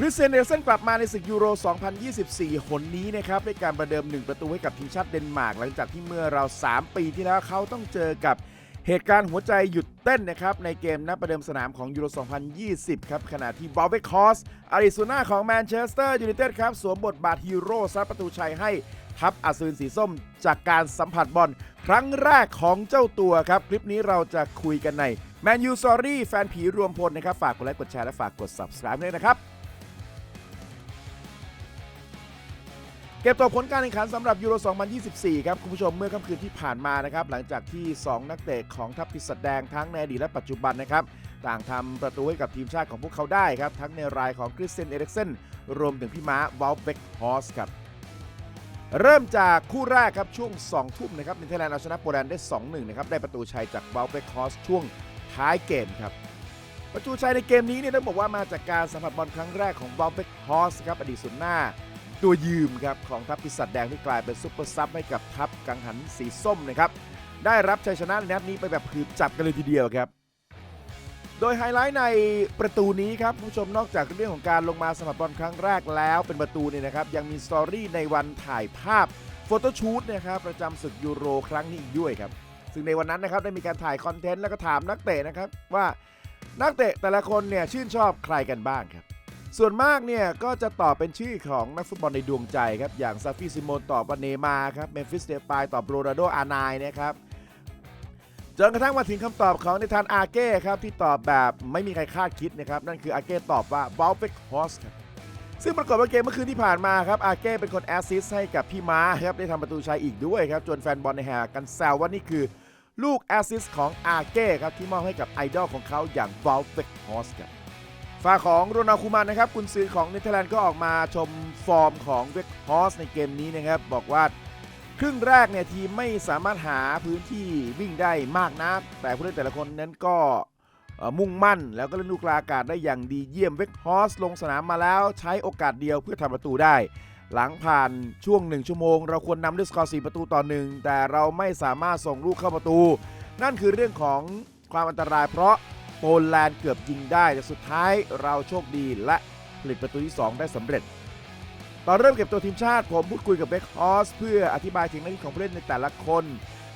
คริสเตียนเอเซนกลับมาในศึกยูโร 2024 หนนี้นะครับด้วยการประเดิม 1 ประตูให้กับทีมชาติเดนมาร์กหลังจากที่เมื่อเรา 3 ปีที่แล้วเขาต้องเจอกับเหตุการณ์หัวใจหยุดเต้นนะครับ ในเกมนัดประเดิมสนามของยูโร 2020 ครับ ขณะที่บอลเวคคอสอดีตศูนย์หน้าของแมนเชสเตอร์ยูไนเต็ดครับ สวมบทบาทฮีโร่ซัดประตูชัยให้ทัพอัศวินสีส้ม จากการสัมผัสบอลครั้งแรกของเจ้าตัวครับ คลิปนี้เราจะคุยกันใน Man U Story แฟนผีรวมพลนะครับ ฝากกดไลค์กดแชร์และฝากกด subscribe ด้วยนะครับ ก็บตัวผลการแข่งขันสำหรับยูโร 2024 ครับคุณผู้ชมเมื่อค่ำคืนที่ผ่านมานะครับหลังจากที่ 2 นักเตะของทัพพิษแดงทั้งในอดีตและปัจจุบันนะครับต่างทำประตูให้กับทีมชาติของพวกเขาได้ครับ ทั้งในรายของคริสเตนเอริกเซนรวมถึงพี่ม้าวอลเบกฮอสครับ เริ่มจากคู่แรกครับช่วง 2 ทุ่มนะครับเนเธอร์แลนด์เอาชนะโปแลนด์ได้ 2-1 นะครับได้ประตูชัยจากวอลเบกฮอสช่วงท้ายเกมครับประตูชัยในเกมนี้เนี่ยต้องบอกว่ามาจากการสัมผัสบอลครั้งแรกของวอลเบกฮอสครับอดีตสุดหน้า ตัวยืมครับของทัพปีศาจแดงที่กลายเป็นซุปเปอร์ซับให้กับทัพกังหันสีส้มนะครับได้รับชัยชนะในนัดนี้ไปแบบผืบจับกันเลยทีเดียวครับ โดยไฮไลท์ในประตูนี้ครับผู้ชมนอกจากเรื่องของการลงมาสมัครบอลครั้งแรกแล้วเป็นประตูเนี่ยนะครับยังมีสตอรี่ในวันถ่ายภาพโฟโต้ชูตนะครับประจำศึกยูโรครั้งนี้อีกด้วยครับซึ่งในวันนั้นนะครับได้มีการถ่ายคอนเทนต์แล้วก็ถามนักเตะนะครับว่านักเตะแต่ละคนเนี่ยชื่นชอบใครกันบ้างครับ ส่วนมากเนี่ยก็จะตอบเป็นชื่อของนักฟุตบอลในดวงใจครับ อย่างซาฟิซิโมนตอบว่าเนมาครับเมมฟิสเดปายตอบโรนัลโดอาไนน์นะครับจนกระทั่งมาถึงคำตอบของในทานอาเก้ครับ ที่ตอบแบบไม่มีใครคาดคิดนะครับ นั่นคืออาเก้ตอบว่าบอลเฟกฮอสครับซึ่งปรากฏว่าเกมเมื่อคืนที่ผ่านมาครับอาเก้เป็นคนแอสซิสต์ให้กับพี่ม้าครับได้ทำประตูชัยอีกด้วยครับจนแฟนบอลในแห่กันแซวว่านี่คือลูกแอสซิสต์ของอาเก้ครับที่มอบให้กับไอดอลของเขาอย่างบอลเฟกฮอสครับ ฝ่าของโรนัลคูมันนะครับกุนซือของเนเธอร์แลนด์ก็ออกมาชมฟอร์มของเวกฮอสในเกมนี้นะครับ บอกว่าครึ่งแรกเนี่ยทีมไม่สามารถหาพื้นที่วิ่งได้มากนักแต่ผู้เล่นแต่ละคนนั้นก็มุ่งมั่น แล้วก็เล่นลูกลาอากาศได้อย่างดีเยี่ยมเวกฮอสลงสนามมาแล้วใช้โอกาสเดียวเพื่อทำประตูได้ หลังผ่านช่วง 1 ชั่วโมง เราควรนำด้วยสกอร์4ประตูต่อหนึ่งแต่เราไม่สามารถส่งลูกเข้าประตู นั่นคือเรื่องของความอันตรายเพราะ โปแลนด์เกือบยิงได้ แต่สุดท้ายเราโชคดีและผลิตประตูที่ 2 ได้สำเร็จตอนเริ่มเก็บตัวทีมชาติผมพูดคุยกับเบคฮอสเพื่ออธิบายถึงหน้าที่ของผู้เล่นในแต่ละคน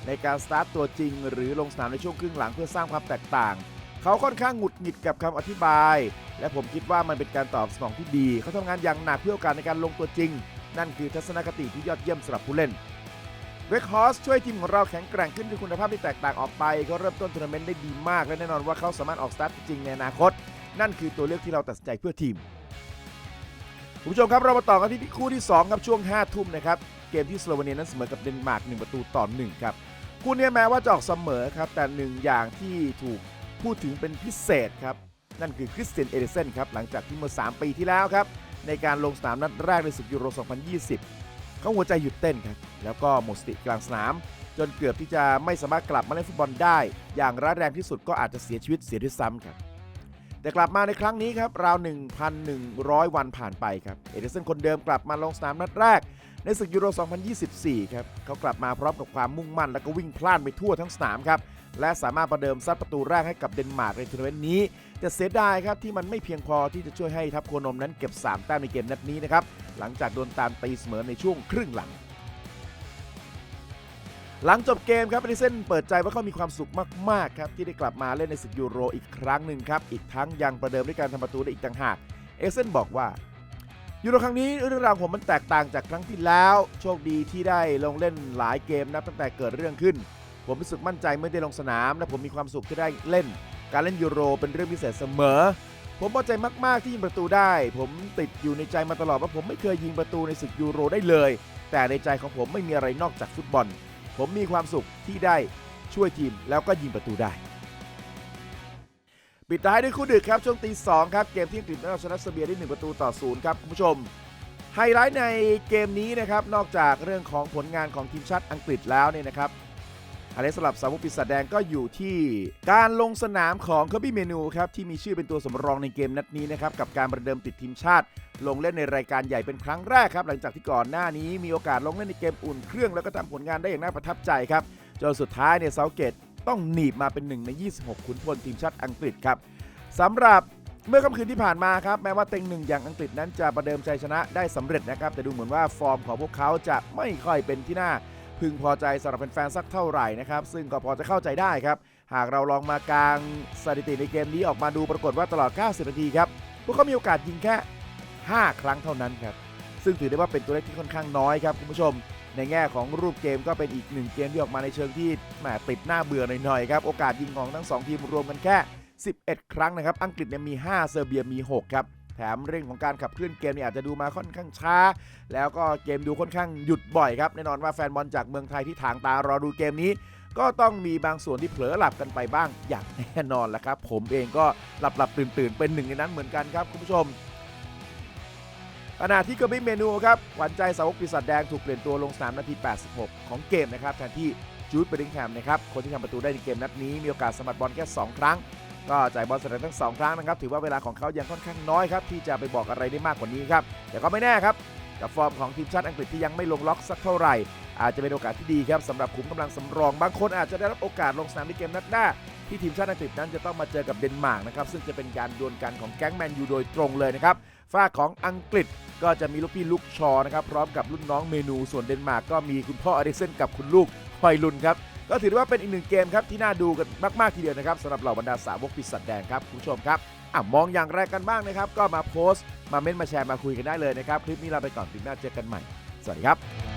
ในการสตาร์ทตัวจริง หรือลงสนามในช่วงครึ่งหลังเพื่อสร้างความแตกต่าง เขาค่อนข้างหงุดหงิดกับคำอธิบาย และผมคิดว่ามันเป็นการตอบสนองที่ดี เขาทำงานอย่างหนักเพื่อโอกาสในการลงตัวจริง นั่นคือทัศนคติที่ยอดเยี่ยมสำหรับผู้เล่น เวกฮอสช่วยทีมของเราแข็งแกร่งขึ้นด้วยคุณภาพที่แตกต่างออกไปเขาเริ่มต้นทัวร์นาเมนต์ได้ดีมาก และแน่นอนว่าเขาสามารถออกสตาร์ทจริงในอนาคต นั่นคือตัวเลือกที่เราตัดสินใจเพื่อทีมคุณผู้ชมครับเรามาต่อกันที่คู่ที่ 2 ครับช่วง 5 ทุ่มนะครับ เกมที่สโลวีเนียนั้นเสมอกับเดนมาร์ก1ประตูต่อ1ครับคู่นี้แม้ว่าจะออกเสมอครับแต่หนึ่งอย่างที่ถูกพูดถึงเป็นพิเศษครับนั่นคือคริสเตียนเอริเซนครับหลังจากที่เมื่อ 3 ปีที่แล้วครับในการลงสนามนัดแรกในศึกยูโร 2020 เขาหัวใจหยุดเต้นครับแล้วก็หมดสติกลางสนาม จนเกือบที่จะไม่สามารถกลับมาเล่นฟุตบอลได้ อย่างร้ายแรงที่สุดก็อาจจะเสียชีวิตเสียด้วยซ้ำครับแต่กลับมาในครั้งนี้ครับราว 1,100 วันผ่านไปครับเอเดอร์สันคนเดิมกลับมาลงสนามนัดแรก ในศึกยูโร 2024 ครับเขากลับมาพร้อมกับความมุ่งมั่น และก็วิ่งพล่านไปทั่วทั้งสนามครับและสามารถประเดิมซัดประตูแรกให้กับเดนมาร์กในทัวร์นาเมนต์นี้ แต่เสียดายครับที่มันไม่เพียงพอที่จะช่วยให้ทัพโคนมนั้นเก็บ 3 แต้มในเกมนัดนี้นะครับ หลังจากโดนตามตีเสมอในช่วงครึ่งหลัง หลังจบเกมครับอริเซนเปิดใจว่าเขามีความสุขมาก ๆ ครับ ที่ได้กลับมาเล่นในศึกยูโรอีกครั้งหนึ่งครับ อีกทั้งยังประเดิมด้วยการทำประตูได้อีกต่างหากเอเซนบอกว่ายูโรครั้งนี้เรื่องราวของผมมันแตกต่างจากครั้งที่แล้ว โชคดีที่ได้ลงเล่นหลายเกมนับตั้งแต่เกิดเรื่องขึ้น ผมรู้สึกมั่นใจเมื่อได้ลงสนาม และผมมีความสุขที่ได้เล่น การเล่นยูโรเป็นเรื่องพิเศษเสมอ ผมพอใจมาก ๆ ที่ยิงประตูได้ ผมติดอยู่ในใจมาตลอดว่าผมไม่เคยยิงประตูในศึกยูโรได้เลย แต่ในใจของผมไม่มีอะไรนอกจากฟุตบอล ผมมีความสุขที่ได้ช่วยทีมแล้วก็ยิงประตูได้ปิดท้ายด้วยคู่ดึกครับช่วงตีสองครับเกมที่อังกฤษเอาชนะเซอร์เบียได้ 1 ประตูต่อศูนย์ครับคุณผู้ชม ไฮไลท์ในเกมนี้นะครับนอกจากเรื่องของผลงานของทีมชาติอังกฤษแล้วเนี่ยนะครับ อันนี้สำหรับสาวกปีศาจแดงก็อยู่ที่การลงสนามของเคอร์บี้เมนูครับที่มีชื่อเป็นตัวสำรองในเกมนัดนี้นะครับกับการประเดิมติดทีมชาติ ลงเล่นในรายการใหญ่เป็นครั้งแรกครับหลังจากที่ก่อนหน้านี้มีโอกาสลงเล่นในเกมอุ่นเครื่องแล้วก็ทำผลงานได้อย่างน่าประทับใจครับจนสุดท้ายเนี่ยเซาเกตต้องหนีบมาเป็นหนึ่งใน 26 ขุนพลทีมชาติอังกฤษครับสำหรับเมื่อค่ำคืนที่ผ่านมาครับแม้ว่าเต็งหนึ่งอย่างอังกฤษนั้นจะประเดิมชัยชนะได้สำเร็จนะครับแต่ดูเหมือนว่าฟอร์มของพวกเขาจะไม่ค่อยเป็นที่น่า พึงพอใจสำหรับแฟนๆสักเท่าไหร่นะครับ ซึ่งก็พอจะเข้าใจได้ครับ หากเราลองมากางสถิติในเกมนี้ออกมาดูปรากฏว่าตลอด 90 นาทีครับ พวกเขามีโอกาสยิงแค่ 5 ครั้งเท่านั้นครับ ซึ่งถือได้ว่าเป็นตัวเลขที่ค่อนข้างน้อยครับคุณผู้ชม ในแง่ของรูปเกมก็เป็นอีกหนึ่งเกมที่ออกมาในเชิงที่แหมติดหน้าเบื่อหน่อยๆครับโอกาสยิงของทั้งสองทีมรวมกันแค่ 11 ครั้งนะครับอังกฤษเนี่ยมี 5 เซอร์เบียมี 6 ครับ มเรื่องของการขับเคลื่อนเกมเนี่ยอาจจะดูมาค่อนข้างช้า แล้วก็เกมดูค่อนข้างหยุดบ่อยครับแน่นอนว่าแฟนบอลจากเมืองไทยที่ถางตารอดูเกมนี้ ก็ต้องมีบางส่วนที่เผลอหลับกันไปบ้างอย่างแน่นอนแหละครับ ผมเองก็หลับหลับตื่นตื่นเป็นหนึ่งในนั้นเหมือนกันครับคุณผู้ชมขณะที่กบิเมนูครับหวานใจสาวกปีศาจแดงถูกเปลี่ยนตัวลงสนามนาที 86 ของเกมนะครับแทนที่จูดเบริงแฮมนะครับคนที่ทำประตูได้ในเกมนัดนี้มีโอกาสสมัดบอลแค่ 2 ครั้ง ก็จ่ายบอลเสร็จทั้ง2ครั้งนะครับถือว่าเวลาของเขายังค่อนข้างน้อยครับที่จะไปบอกอะไรได้มากกว่านี้ครับแต่ก็ไม่แน่ครับกับฟอร์มของทีมชาติอังกฤษที่ยังไม่ลงล็อกสักเท่าไหร่ อาจจะเป็นโอกาสที่ดีครับสำหรับขุมกำลังสำรองบางคนอาจจะได้รับโอกาสลงสนามในเกมนัดหน้า ที่ทีมชาติอังกฤษนั้นจะต้องมาเจอกับเดนมาร์กนะครับซึ่งจะเป็นการดวลกันของแก๊งแมนยูโดยตรงเลยนะครับฝ้าของอังกฤษก็จะมีลูกพี่ลูกชอนะครับพร้อมกับรุ่นน้องเมนูส่วนเดนมาร์กก็มีคุณพ่ออริเซนกับคุณลูกฮอยลุนครับ ก็ถือว่าเป็นอีกหนึ่งเกมครับที่น่าดูกันมากๆทีเดียวนะครับสำหรับเหล่าบรรดาสาวกปีศาจแดงครับคุณผู้ชมครับอะมองอย่างไรกันบ้างนะครับ ก็มาโพสต์ มาเม้นต์มาแชร์มาคุยกันได้เลยนะครับ คลิปนี้ลาไปก่อนติดหน้าเจอกันใหม่ สวัสดีครับ